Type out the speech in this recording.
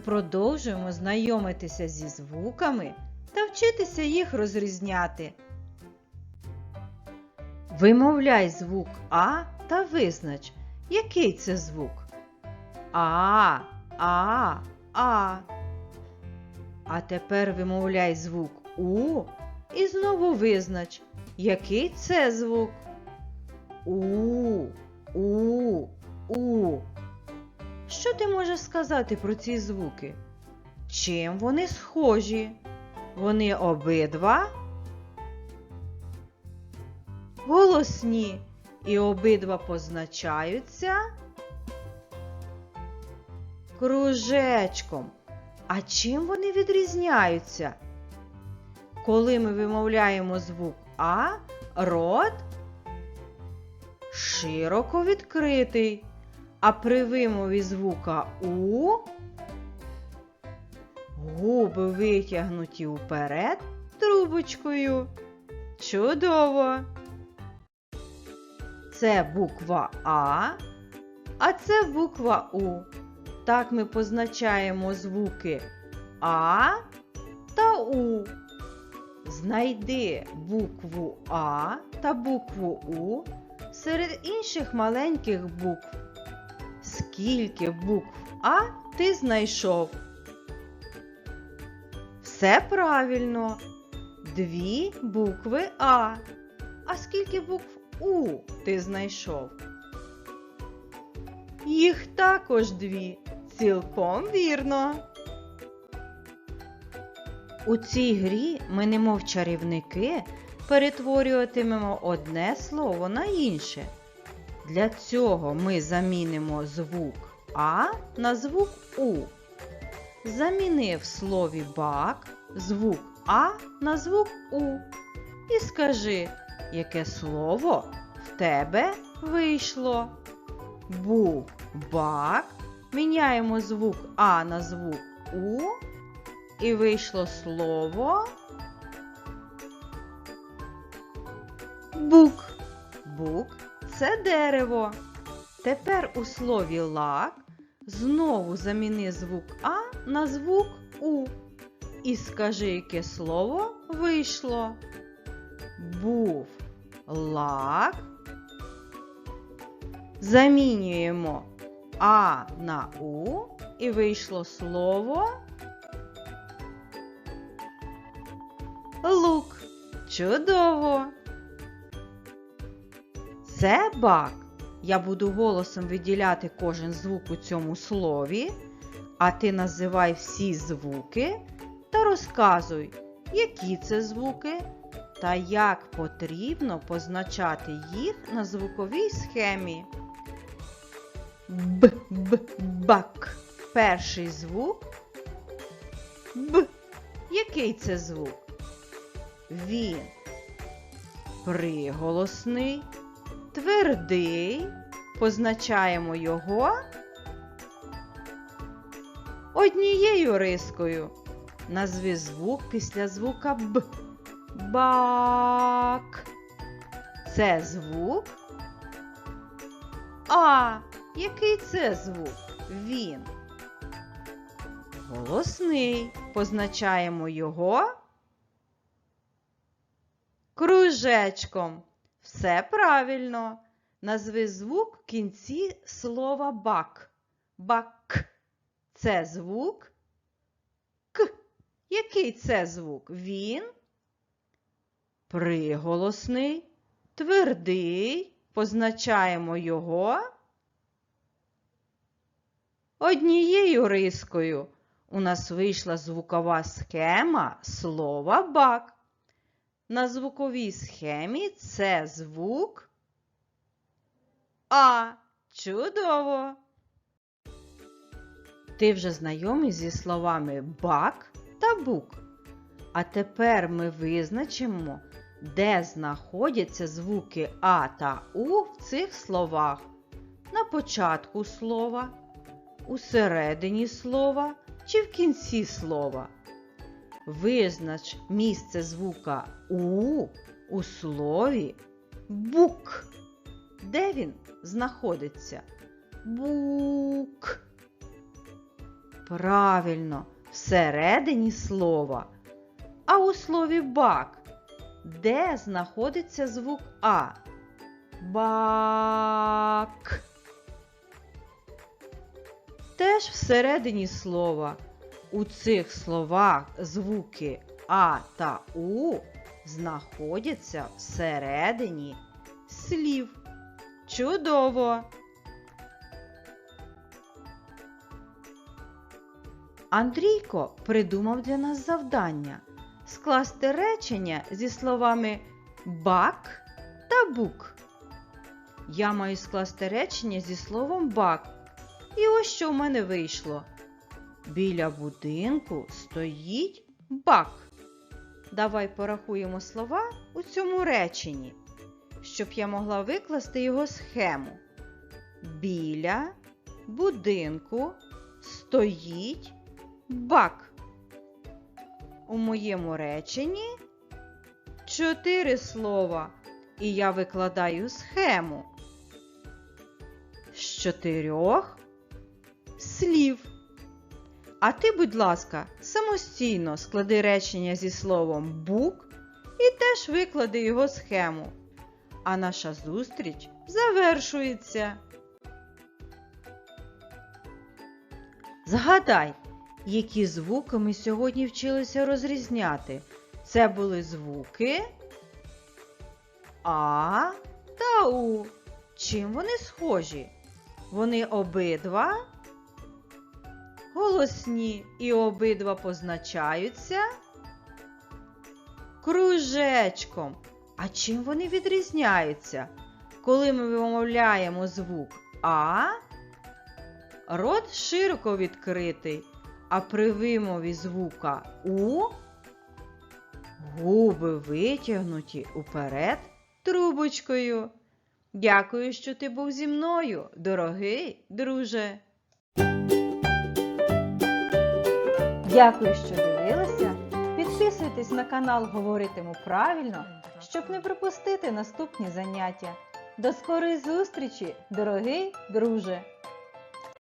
продовжуємо знайомитися зі звуками та вчитися їх розрізняти. Вимовляй звук А та визнач, який це звук. А, А, А. А тепер вимовляй звук У і знову визнач, який це звук. У, У, У. Що ти можеш сказати про ці звуки? Чим вони схожі? Вони обидва голосні і обидва позначаються кружечком. А чим вони відрізняються? Коли ми вимовляємо звук А, рот широко відкритий, а при вимові звука У губи витягнуті вперед трубочкою. Чудово! Це буква А, а це буква У. Так ми позначаємо звуки А та У. Знайди букву А та букву У серед інших маленьких букв. Скільки букв А ти знайшов? Все правильно. Дві букви А. А скільки букв У ти знайшов? Їх також дві. Цілком вірно. У цій грі ми, немов чарівники, перетворюватимемо одне слово на інше. Для цього ми замінимо звук А на звук У. Заміни в слові бак звук А на звук У. І скажи, яке слово в тебе вийшло. Був бак. Міняємо звук А на звук У. І вийшло слово бук. Бук це дерево. Тепер у слові лак знову заміни звук А на звук У. І скажи, яке слово вийшло. Був лак. Замінюємо А на У і вийшло слово лук. Чудово! Це бак. Я буду голосом виділяти кожен звук у цьому слові, а ти називай всі звуки та розказуй, які це звуки та як потрібно позначати їх на звуковій схемі. Б, б, бак. Перший звук. Б. Який це звук? Він приголосний, твердий. Позначаємо його однією рискою. Назви звук після звука Б. Бак. Це звук. А. Який це звук? Він. Голосний. Позначаємо його кружечком. Все правильно. Назви звук в кінці слова бак. Бак. Це звук. К. Який це звук? Він. Приголосний. Твердий. Позначаємо його. Однією рискою у нас вийшла звукова схема слова бак. На звуковій схемі це звук А. Чудово! Ти вже знайомий зі словами бак та бук. А тепер ми визначимо, де знаходяться звуки А та У в цих словах. На початку слова, у середині слова чи в кінці слова. Визнач місце звука У у слові бук. Де він знаходиться? Бук. Правильно, всередині слова. А у слові бак, де знаходиться звук А? Бак. Теж всередині слова. У цих словах звуки А та У знаходяться всередині слів. Чудово! Андрійко придумав для нас завдання скласти речення зі словами бак та бук. Я маю скласти речення зі словом бак. І ось що в мене вийшло. Біля будинку стоїть бак. Давай порахуємо слова у цьому реченні, щоб я могла викласти його схему. Біля будинку стоїть бак. У моєму реченні чотири слова, і я викладаю схему з чотирьох слів. А ти, будь ласка, самостійно склади речення зі словом бук і теж виклади його схему. А наша зустріч завершується. Згадай, які звуки ми сьогодні вчилися розрізняти. Це були звуки А та У. Чим вони схожі? Вони обидва голосні і обидва позначаються кружечком. А чим вони відрізняються? Коли ми вимовляємо звук А, рот широко відкритий, а при вимові звука У губи витягнуті уперед трубочкою. Дякую, що ти був зі мною, дорогий друже. Дякую, що дивилися. Підписуйтесь на канал Говоритиму правильно, щоб не пропустити наступні заняття. До скорої зустрічі, дорогий друже!